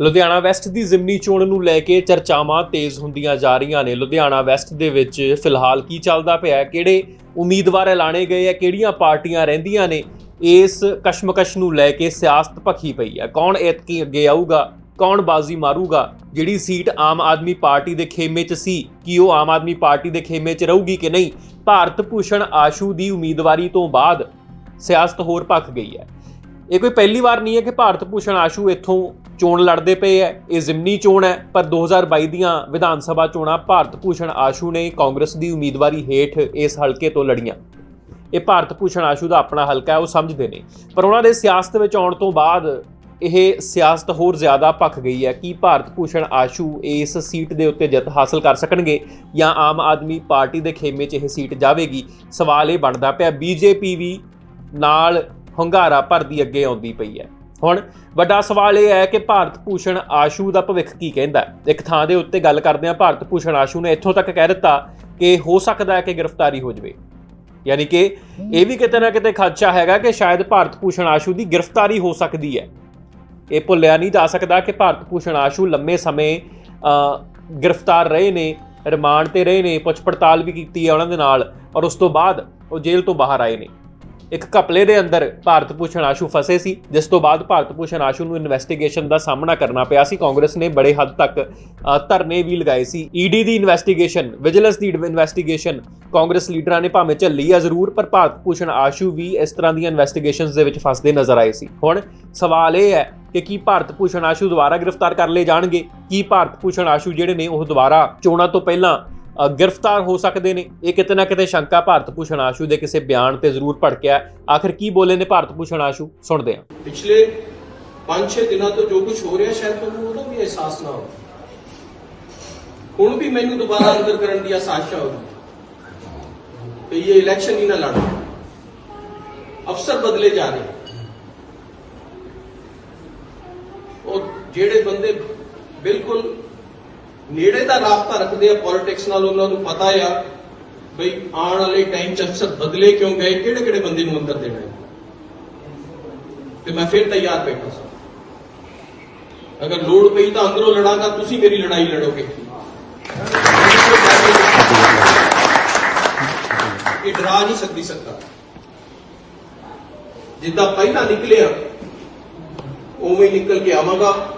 Ludhiana West ਦੀ ਜ਼ਿਮਨੀ ਚੋਣ ਨੂੰ ਲੈ ਕੇ ਚਰਚਾਵਾਂ ਤੇਜ਼ ਹੁੰਦੀਆਂ ਜਾ ਰਹੀਆਂ ਨੇ। ਲੁਧਿਆਣਾ ਵੈਸਟ ਦੇ ਵਿੱਚ ਫਿਲਹਾਲ ਕੀ ਚੱਲਦਾ ਪਿਆ ਹੈ? ਕਿਹੜੇ ਉਮੀਦਵਾਰ ਐਲਾਨੇ ਗਏ ਆ ਕਿਹੜੀਆਂ ਪਾਰਟੀਆਂ ਰਹਿੰਦੀਆਂ ਨੇ? ਇਸ ਕਸ਼ਮਕਸ਼ ਨੂੰ ਲੈ ਕੇ ਸਿਆਸਤ ਭਖੀ ਪਈ ਹੈ। ਕੌਣ ਇਤਕੀ ਅੱਗੇ ਆਊਗਾ? ਕੌਣ ਬਾਜ਼ੀ ਮਾਰੂਗਾ? ਜਿਹੜੀ ਸੀਟ ਆਮ ਆਦਮੀ ਪਾਰਟੀ ਦੇ ਖੇਮੇ 'ਚ ਸੀ, ਕਿ ਉਹ ਆਮ ਆਦਮੀ ਪਾਰਟੀ ਦੇ ਖੇਮੇ 'ਚ ਰਹੂਗੀ ਕਿ ਨਹੀਂ? ਭਾਰਤ ਭੂਸ਼ਣ ਆਸ਼ੂ ਦੀ ਉਮੀਦਵਾਰੀ ਤੋਂ ਬਾਅਦ ਸਿਆਸਤ ਹੋਰ ਭਖ ਗਈ ਹੈ। ਇਹ ਕੋਈ ਪਹਿਲੀ ਵਾਰ ਨਹੀਂ ਹੈ ਕਿ ਭਾਰਤ ਭੂਸ਼ਣ ਆਸ਼ੂ ਇੱਥੋਂ ਚੋਣ ਲੜਦੇ ਪਏ ਹੈ। ਇਹ ਜ਼ਿਮਨੀ ਚੋਣ ਹੈ, ਪਰ 2022 ਦੀਆਂ ਵਿਧਾਨ ਸਭਾ ਚੋਣਾਂ ਭਾਰਤ ਭੂਸ਼ਣ ਆਸ਼ੂ ਨੇ ਕਾਂਗਰਸ ਦੀ ਉਮੀਦਵਾਰੀ ਹੇਠ ਇਸ ਹਲਕੇ ਤੋਂ ਲੜੀਆਂ। ਇਹ ਭਾਰਤ ਭੂਸ਼ਣ ਆਸ਼ੂ ਦਾ ਆਪਣਾ ਹਲਕਾ ਹੈ, ਉਹ ਸਮਝਦੇ ਨੇ। ਪਰ ਉਹਨਾਂ ਦੇ ਸਿਆਸਤ ਵਿੱਚ ਆਉਣ ਤੋਂ ਬਾਅਦ ਇਹ ਸਿਆਸਤ ਹੋਰ ਜ਼ਿਆਦਾ ਭਖ ਗਈ ਹੈ ਕਿ ਭਾਰਤ ਭੂਸ਼ਣ ਆਸ਼ੂ ਇਸ ਸੀਟ ਦੇ ਉੱਤੇ ਜਿੱਤ ਹਾਸਲ ਕਰ ਸਕਣਗੇ ਜਾਂ ਆਮ ਆਦਮੀ ਪਾਰਟੀ ਦੇ ਖੇਮੇ 'ਚ ਇਹ ਸੀਟ ਜਾਵੇਗੀ। ਸਵਾਲ ਇਹ ਬਣਦਾ ਪਿਆ, ਬੀਜੇਪੀ ਵੀ ਨਾਲ ਹੰਗਾਰਾ ਭਰਦੀ ਅੱਗੇ ਆਉਂਦੀ ਪਈ ਹੈ। ਹੁਣ ਵੱਡਾ ਸਵਾਲ ਇਹ ਹੈ ਕਿ ਭਾਰਤ ਭੂਸ਼ਣ ਆਸ਼ੂ ਦਾ ਭਵਿੱਖ ਕੀ ਕਹਿੰਦਾ ਇੱਕ ਥਾਂ ਦੇ ਉੱਤੇ ਗੱਲ ਕਰਦੇ ਹਾਂ, ਭਾਰਤ ਭੂਸ਼ਣ ਆਸ਼ੂ ਨੇ ਇੱਥੋਂ ਤੱਕ ਕਹਿ ਦਿੱਤਾ ਕਿ ਹੋ ਸਕਦਾ ਹੈ ਕਿ ਗ੍ਰਿਫਤਾਰੀ ਹੋ ਜਾਵੇ। ਯਾਨੀ ਕਿ ਇਹ ਵੀ ਕਿਤੇ ਨਾ ਕਿਤੇ ਖਦਸ਼ਾ ਹੈਗਾ ਕਿ ਸ਼ਾਇਦ ਭਾਰਤ ਭੂਸ਼ਣ ਆਸ਼ੂ ਦੀ ਗ੍ਰਿਫਤਾਰੀ ਹੋ ਸਕਦੀ ਹੈ। ਇਹ ਭੁੱਲਿਆ ਨਹੀਂ ਜਾ ਸਕਦਾ ਕਿ ਭਾਰਤ ਭੂਸ਼ਣ ਆਸ਼ੂ ਲੰਮੇ ਸਮੇਂ ਗ੍ਰਿਫਤਾਰ ਰਹੇ ਨੇ, ਰਿਮਾਂਡ ਤੇ ਰਹੇ ਨੇ ਪੁੱਛ ਪੜਤਾਲ ਵੀ ਕੀਤੀ ਹੈ ਉਹਨਾਂ ਦੇ ਨਾਲ ਔਰ ਉਸ ਤੋਂ ਬਾਅਦ ਉਹ ਜੇਲ੍ਹ ਤੋਂ ਬਾਹਰ ਆਏ ਨੇ। ਇੱਕ ਘਪਲੇ ਦੇ ਅੰਦਰ ਭਾਰਤ ਭੂਸ਼ਣ ਆਸ਼ੂ ਫਸੇ ਸੀ, ਜਿਸ ਤੋਂ ਬਾਅਦ ਭਾਰਤ ਭੂਸ਼ਣ ਆਸ਼ੂ ਨੂੰ ਇਨਵੈਸਟੀਗੇਸ਼ਨ ਦਾ ਸਾਹਮਣਾ ਕਰਨਾ ਪਿਆ ਸੀ। ਕਾਂਗਰਸ ਨੇ ਬੜੇ ਹੱਦ ਤੱਕ ਧਰਨੇ ਵੀ ਲਗਾਏ ਸੀ। ਈਡੀ ਦੀ ਇਨਵੈਸਟੀਗੇਸ਼ਨ ਵਿਜੀਲੈਂਸ ਦੀ ਇਨਵੈਸਟੀਗੇਸ਼ਨ ਕਾਂਗਰਸ ਲੀਡਰਾਂ ਨੇ ਭਾਵੇਂ ਝੱਲੀ ਆ ਜ਼ਰੂਰ, ਪਰ ਭਾਰਤ ਭੂਸ਼ਣ ਆਸ਼ੂ ਵੀ ਇਸ ਤਰ੍ਹਾਂ ਦੀਆਂ ਇਨਵੈਸਟੀਗੇਸ਼ਨਸ ਦੇ ਵਿੱਚ ਫਸਦੇ ਨਜ਼ਰ ਆਏ ਸੀ। ਹੁਣ ਸਵਾਲ ਇਹ ਹੈ ਕਿ ਕੀ ਭਾਰਤ ਭੂਸ਼ਣ ਆਸ਼ੂ ਦੁਬਾਰਾ ਗ੍ਰਿਫਤਾਰ ਕਰ ਲਏ ਜਾਣਗੇ? ਕੀ ਭਾਰਤ ਭੂਸ਼ਣ ਆਸ਼ੂ ਜਿਹੜੇ ਨੇ ਉਹ ਦੁਬਾਰਾ ਚੋਣਾਂ ਤੋਂ ਪਹਿਲਾਂ ਗ੍ਰਿਫਤਾਰ ਹੋ ਸਕਦੇ ਨੇ। ਇਹ ਕਿਤੇ ਨਾ ਕਿਤੇ ਸ਼ੰਕਾ ਭਾਰਤ ਭੂਸ਼ਣ ਆਸ਼ੂ ਦੇ ਕਿਸੇ ਬਿਆਨ ਤੇ ਜ਼ਰੂਰ ਭੜਕਿਆ ਆਖਿਰ ਕੀ ਬੋਲੇ ਨੇ ਭਾਰਤ ਭੂਸ਼ਣ ਆਸ਼ੂ? ਸੁਣਦੇ ਹਾਂ। ਪਿਛਲੇ 5-6 ਦਿਨਾਂ ਤੋਂ ਜੋ ਕੁਝ ਹੋ ਰਿਹਾ, ਸ਼ਾਇਦ ਤੁਹਾਨੂੰ ਉਹਦਾ ਵੀ ਅਹਿਸਾਸ ਨਾ ਹੋ ਹੁਣ ਵੀ ਮੈਨੂੰ ਦੁਬਾਰਾ ਅੰਦਰ ਕਰਨ ਦੀ ਆਸਾਸ਼ਾ ਹੋਗੀ ਕਿ ਇਹ ਇਲੈਕਸ਼ਨ ਹੀ ਨਾ ਲੜੋ। ਅਫਸਰ ਬਦਲੇ ਜਾ ਰਹੇ। ਉਹ ਜਿਹੜੇ ਬੰਦੇ ਬਿਲਕੁਲ ਨੇੜੇ ਦਾ ਰਾਬਤਾ ਰੱਖਦੇ ਆ ਪੋਲਿਟਿਕਸ ਨਾਲ ਉਹਨਾਂ ਨੂੰ ਪਤਾ ਆ ਬਈ ਆਉਣ ਵਾਲੇ ਟਾਈਮ ਚ ਅਫਸਰ ਬਦਲੇ ਕਿਉਂ ਗਏ, ਕਿਹੜੇ ਕਿਹੜੇ ਬੰਦੇ ਨੂੰ ਅੰਦਰ ਦੇਣਾ ਤੇ ਮੈਂ ਫਿਰ ਤਿਆਰ ਬੈਠਾ ਸੀ। ਅਗਰ ਲੋੜ ਪਈ ਤਾਂ ਅੰਦਰੋਂ ਲੜਾਂਗਾ, ਤੁਸੀਂ ਮੇਰੀ ਲੜਾਈ ਲੜੋਗੇ। ਇਹ ਡਰਾ ਨਹੀਂ ਸਕਦੀ ਸਰਕਾਰ। ਜਿੱਦਾਂ ਪਹਿਲਾਂ ਨਿਕਲਿਆ, ਉਵੇਂ ਹੀ ਨਿਕਲ ਕੇ ਆਵਾਂਗਾ।